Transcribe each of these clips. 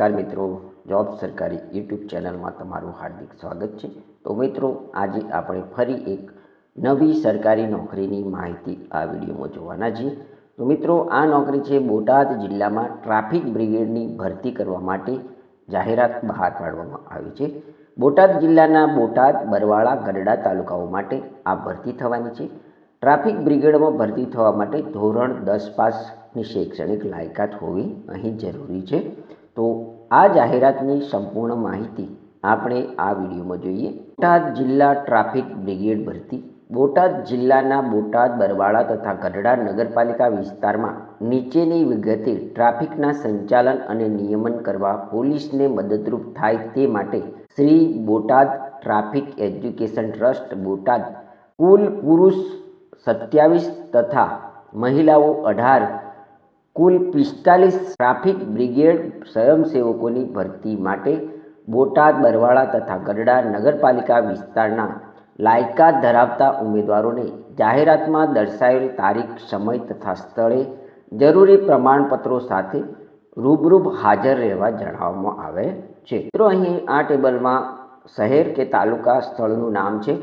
નમસ્કાર મિત્રો, જોબ સરકારી યુટ્યુબ ચેનલમાં તમારું હાર્દિક સ્વાગત છે. તો મિત્રો, આજે આપણે ફરી એક નવી સરકારી નોકરીની માહિતી આ વિડીયોમાં જોવાના છીએ. તો મિત્રો, આ નોકરી છે બોટાદ જિલ્લામાં ટ્રાફિક બ્રિગેડની ભરતી કરવા માટે જાહેરાત બહાર પાડવામાં આવી છે. બોટાદ જિલ્લાના બોટાદ, બરવાળા ગરડા તાલુકાઓ માટે આ ભરતી થવાની છે. ટ્રાફિક બ્રિગેડમાં ભરતી થવા માટે ધોરણ દસ પાસની શૈક્ષણિક લાયકાત હોવી અહીં જરૂરી છે. આ જાહેરાતની સંપૂર્ણ માહિતી આપણે આ વિડીયોમાં જોઈએ. બોટાદ જિલ્લા ટ્રાફિક બ્રિગેડ ભરતી. બોટાદ જિલ્લાના બોટાદ, બરવાળા તથા ગઢડા નગરપાલિકા વિસ્તારમાં નીચેની વિગતે ટ્રાફિકના સંચાલન અને નિયમન કરવા પોલીસને મદદરૂપ થાય તે માટે Shri Botad traffic education trust, Botad કુલ પુરુષ સત્યાવીસ તથા મહિલાઓ અઢાર કુલ પિસ્તાલીસ ટ્રાફિક બ્રિગેડ સ્વયંસેવકોની ભરતી માટે બોટાદ, બરવાળા તથા ગરડા નગરપાલિકા વિસ્તારના લાયકાત ધરાવતા ઉમેદવારોને જાહેરાતમાં દર્શાવેલ તારીખ, સમય તથા સ્થળે જરૂરી પ્રમાણપત્રો સાથે રૂબરૂબ હાજર રહેવા જણાવવામાં આવે છે. મિત્રો, અહીં આ ટેબલમાં શહેર કે તાલુકા સ્થળનું નામ છે.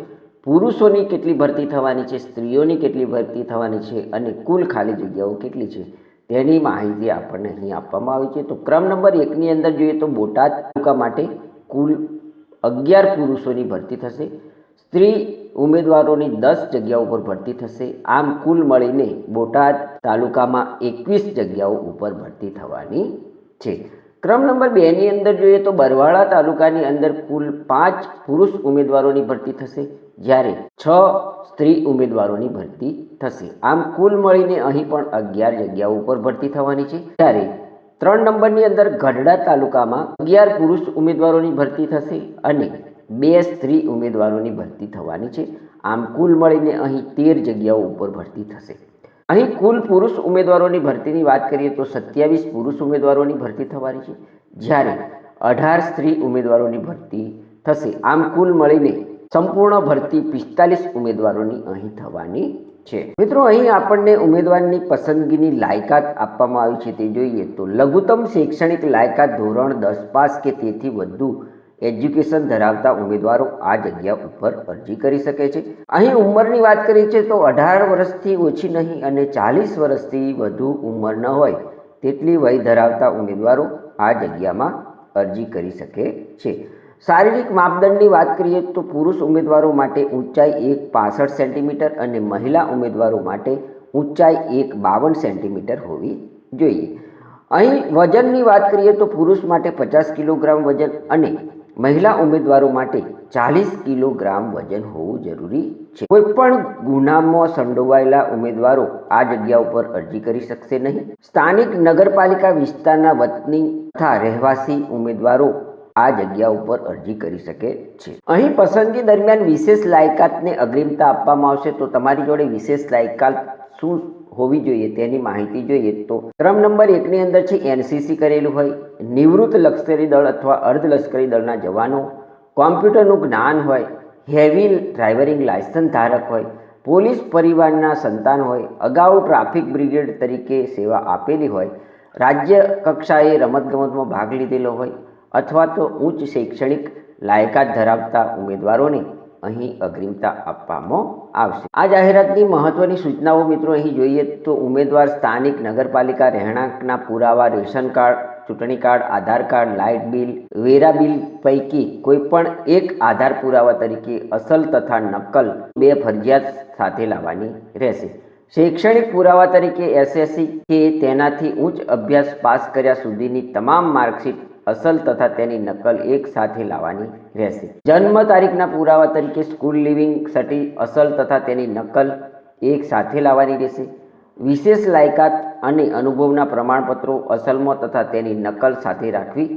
પુરુષોની કેટલી ભરતી થવાની છે? સ્ત્રીઓની કેટલી ભરતી થવાની છે? અને કુલ ખાલી જગ્યાઓ કેટલી છે? તેની માહિતી આપણને અહીં આપવામાં આવી છે. તો ક્રમ નંબર એકની અંદર જોઈએ તો બોટાદ તાલુકા માટે કુલ અગિયાર પુરુષોની ભરતી થશે. સ્ત્રી ઉમેદવારોની દસ જગ્યાઓ ઉપર ભરતી થશે. આમ કુલ મળીને બોટાદ તાલુકામાં એકવીસ જગ્યાઓ ઉપર ભરતી થવાની છે. ક્રમ નંબર બેની અંદર જોઈએ તો બરવાળા તાલુકાની અંદર કુલ પાંચ પુરુષ ઉમેદવારોની ભરતી થશે. જ્યારે છ સ્ત્રી ઉમેદવારોની ભરતી થશે. આમ કુલ મળીને અહીં પણ અગિયાર જગ્યાઓ ઉપર ભરતી થવાની છે. ત્યારે ત્રણ નંબરની અંદર ગઢડા તાલુકામાં અગિયાર પુરુષ ઉમેદવારોની ભરતી થશે અને બે સ્ત્રી ઉમેદવારોની ભરતી થવાની છે. આમ કુલ મળીને અહીં તેર જગ્યાઓ ઉપર ભરતી થશે. અહીં કુલ પુરુષ ઉમેદવારોની ભરતીની વાત કરીએ તો સત્યાવીસ પુરુષ ઉમેદવારોની ભરતી થવાની છે. જ્યારે અઢાર સ્ત્રી ઉમેદવારોની ભરતી થશે. આમ કુલ મળીને સંપૂર્ણ ભરતી પિસ્તાલીસ ઉમેદવારોની અહીં થવાની છે. મિત્રો, અહીં આપણને ઉમેદવારની પસંદગીની લાયકાત આપવામાં આવી છે તે જોઈએ તો લઘુત્તમ શૈક્ષણિક લાયકાત ધોરણ દસ પાસ કે તેથી વધુ એજ્યુકેશન ધરાવતા ઉમેદવારો આ જગ્યા ઉપર અરજી કરી શકે છે. અહીં ઉંમરની વાત કરીએ છીએ તો અઢાર વર્ષથી ઓછી નહીં અને ચાલીસ વર્ષથી વધુ ઉંમર ન હોય તેટલી વય ધરાવતા ઉમેદવારો આ જગ્યામાં અરજી કરી શકે છે. શારીરિક માપદંડની વાત કરીએ તો પુરુષ ઉમેદવારો માટે ઊંચાઈ એક પાસઠ સેન્ટીમીટર અને મહિલા ઉમેદવારો માટે ઊંચાઈ એક બાવન સેન્ટીમીટર હોવી જોઈએ. અહીં વજનની વાત કરીએ તો પુરુષ માટે પચાસ કિલોગ્રામ વજન અને મહિલા ઉમેદવારો માટે ચાલીસ કિલોગ્રામ વજન હોવું જરૂરી છે. કોઈ પણ ગુનામાં સંડોવાયેલા ઉમેદવારો આ જગ્યા ઉપર અરજી કરી શકશે નહીં. સ્થાનિક નગરપાલિકા વિસ્તારના વતની તથા રહેવાસી ઉમેદવારો આ જગ્યા ઉપર અરજી કરી શકે છે. અહીં પસંદગી દરમિયાન વિશેષ લાયકાતને અગ્રિમતા આપવામાં આવશે. તો તમારી જોડે વિશેષ લાયકાત શું હોવી જોઈએ તેની માહિતી જોઈએ તો ક્રમ નંબર એકની અંદર છે એનસીસી કરેલું હોય, નિવૃત્ત લશ્કરી દળ અથવા અર્ધ લશ્કરી દળના જવાનો, કોમ્પ્યુટરનું જ્ઞાન હોય, હેવી ડ્રાઇવરિંગ લાયસન્સ ધારક હોય, પોલીસ પરિવારના સંતાન હોય, અગાઉ ટ્રાફિક બ્રિગેડ તરીકે સેવા આપેલી હોય, રાજ્ય કક્ષાએ રમતગમતમાં ભાગ લીધેલો હોય અથવા તો ઉચ્ચ શૈક્ષણિક લાયકાત ધરાવતા ઉમેદવારોને અહીં અગ્રિમતા આપવામાં આવશે. આ જાહેરાતની મહત્વની સૂચનાઓ મિત્રો અહીં જોઈએ તો ઉમેદવાર સ્થાનિક નગરપાલિકા રહેણાંકના પુરાવા, રેશન કાર્ડ, ચૂંટણી card, Aadhaar card, light bill, વેરા બિલ પૈકી કોઈ પણ એક આધાર પુરાવા તરીકે અસલ તથા નકલ બે ફરજિયાત સાથે લાવવાની રહેશે. શૈક્ષણિક પુરાવા તરીકે એસએસસી કે તેનાથી ઉચ્ચ અભ્યાસ પાસ કર્યા સુધીની તમામ માર્કશીટ અસલ તથા તેની નકલ એક સાથે લાવવાની રહેશે. જન્મ તારીખના પુરાવા તરીકે સ્કૂલ લિવિંગ સર્ટી અસલ તથા તેની નકલ એક સાથે લાવવાની રહેશે. વિશેષ લાયકાત અને અનુભવના પ્રમાણપત્રો અસલમાં તથા તેની નકલ સાથે રાખવી.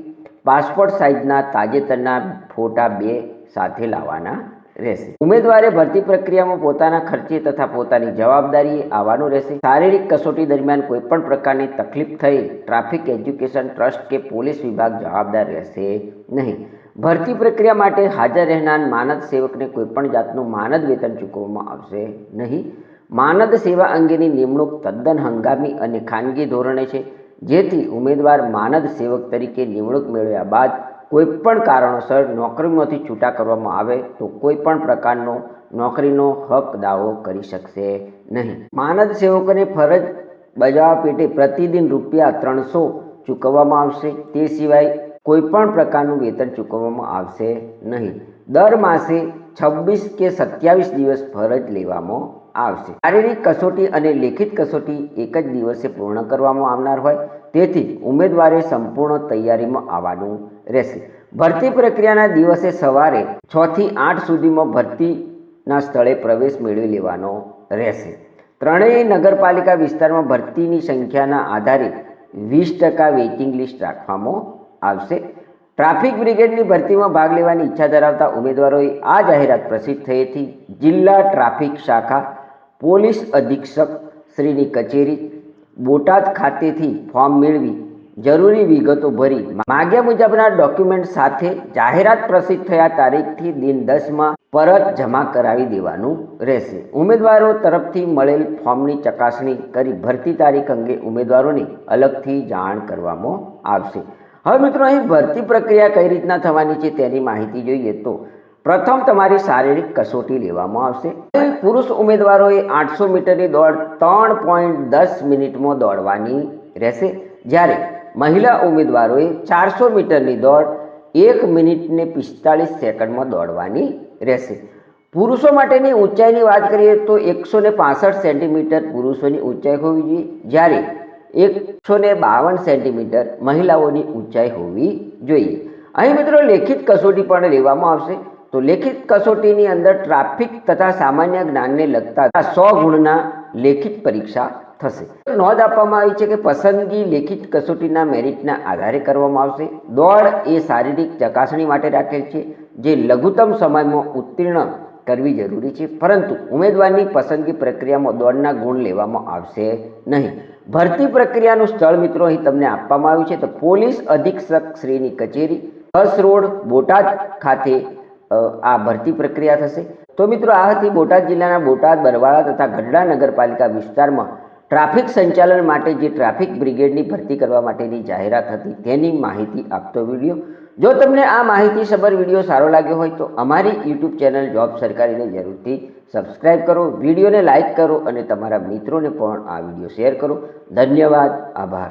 પાસપોર્ટ સાઇઝના તાજેતરના ફોટા બે સાથે લાવવાના રહેશે. ઉમેદવારે ભરતી પ્રક્રિયામાં પોતાના ખર્ચે તથા પોતાની જવાબદારીએ આવવાનું રહેશે. શારીરિક કસોટી દરમિયાન કોઈપણ પ્રકારની તકલીફ થઈ, ટ્રાફિક, એજ્યુકેશન, ટ્રસ્ટ કે પોલીસ વિભાગ જવાબદાર રહેશે નહીં. ભરતી પ્રક્રિયા માટે હાજર રહેનાર માનદ સેવકને કોઈપણ જાતનું માનદ વેતન ચૂકવવામાં આવશે નહીં. માનદ સેવા અંગેની નિમણૂક તદ્દન હંગામી અને ખાનગી ધોરણે છે, જેથી ઉમેદવાર માનદ સેવક તરીકે નિમણૂક મેળવ્યા બાદ કોઈપણ કારણોસર નોકરીમાંથી છૂટા કરવામાં આવે તો કોઈ પણ પ્રકારનો નોકરીનો હક દાવો કરી શકશે નહીં. માનદ સેવકોને ફરજ બજાવવા પેટે પ્રતિદિન રૂપિયા ત્રણસો ચૂકવવામાં આવશે. તે સિવાય કોઈ પણ પ્રકારનું વેતન ચૂકવવામાં આવશે નહીં. દર માસે છવ્વીસ કે સત્યાવીસ દિવસ ફરજ લેવામાં આવશે. શારીરિક કસોટી અને લેખિત કસોટી એક જ દિવસે પૂર્ણ કરવામાં આવનાર હોય. તેથી ઉમેદવારે સંપૂર્ણ તૈયારીમાં આવવાનું રહેશે. ભરતી પ્રક્રિયાના દિવસે સવારે છ થી આઠ સુધીમાં ભરતીના સ્થળે પ્રવેશ મેળવી લેવાનો રહેશે. ત્રણેય નગરપાલિકા વિસ્તારમાં ભરતીની સંખ્યાના આધારે વીસ ટકા વેઇટિંગ લિસ્ટ રાખવામાં આવશે. ટ્રાફિક બ્રિગેડની ભરતીમાં ભાગ લેવાની ઈચ્છા ધરાવતા ઉમેદવારોએ આ જાહેરાત પ્રસિદ્ધ થઈ હતી. જિલ્લા ટ્રાફિક શાખા પોલીસ અધિક્ષક શ્રીની કચેરી બોટાદ ખાતેથી ફોર્મ મેળવી જરૂરી વિગતો ભરી. માગ્યા મુજબના ડોક્યુમેન્ટ સાથે જાહેરાત પ્રસિદ્ધ થયા તારીખથી દિન દસમાં પરત જમા કરાવી દેવાનું રહેશે. ઉમેદવારો તરફથી મળેલ ફોર્મની ચકાસણી કરી ભરતી તારીખ અંગે ઉમેદવારોને અલગથી જાણ કરવામાં આવશે. હવે મિત્રો, અહીં ભરતી પ્રક્રિયા કઈ રીતના થવાની છે તેની માહિતી જોઈએ તો પ્રથમ તમારી શારીરિક કસોટી લેવામાં આવશે. પુરુષ ઉમેદવારોએ આઠસો મીટરની દોડ ત્રણ પોઈન્ટ દસ મિનિટમાં દોડવાની રહેશે. જ્યારે મહિલા ઉમેદવારોએ ચારસો મીટરની દોડ એક મિનિટને પિસ્તાળીસ સેકન્ડમાં દોડવાની રહેશે. પુરુષો માટેની ઊંચાઈની વાત કરીએ તો એકસો ને પાસઠ સેન્ટીમીટર પુરુષોની ઊંચાઈ હોવી જોઈએ. જ્યારે એકસો ને બાવન સેન્ટીમીટર મહિલાઓની ઊંચાઈ હોવી જોઈએ. અહીં મિત્રો લેખિત કસોટી પણ લેવામાં આવશે. તો લેખિત કસોટીની અંદર ટ્રાફિક તથા સામાન્ય જ્ઞાનને લગતા સો ગુણના લેખિત પરીક્ષા થશે. નોંધ આપવામાં આવી છે કે પસંદગી લેખિત કસોટીના મેરિટના આધારે કરવામાં આવશે. દોડ એ શારીરિક ચકાસણી માટે રાખેલ છે, જે લઘુત્તમ સમયમાં ઉત્તીર્ણ કરવી જરૂરી છે. પરંતુ ઉમેદવારની પસંદગી પ્રક્રિયામાં દોડના ગુણ લેવામાં આવશે નહીં. ભરતી પ્રક્રિયાનું સ્થળ મિત્રો અહીં તમને આપવામાં આવ્યું છે. તો પોલીસ અધિક્ષક શ્રીની કચેરી બસ રોડ, બોટાદ ખાતે આ ભરતી પ્રક્રિયા થશે. તો મિત્રો આ હતી બોટાદ જિલ્લાના બોટાદ, બરવાળા તથા ગઢડા નગરપાલિકા વિસ્તારમાં ટ્રાફિક સંચાલન માટે જે ટ્રાફિક બ્રિગેડની ભરતી કરવા માટેની જાહેરાત હતી, તેની માહિતી આપતો વીડિયો. જો તમને આ માહિતી સબર વીડિયો સારો લાગ્યો હોય તો અમારી યુટ્યુબ ચેનલ જોબ સરકારીને જરૂરથી સબસ્ક્રાઈબ કરો, વિડીયોને લાઇક કરો અને તમારા મિત્રોને પણ આ વીડિયો શેર કરો. ધન્યવાદ, આભાર.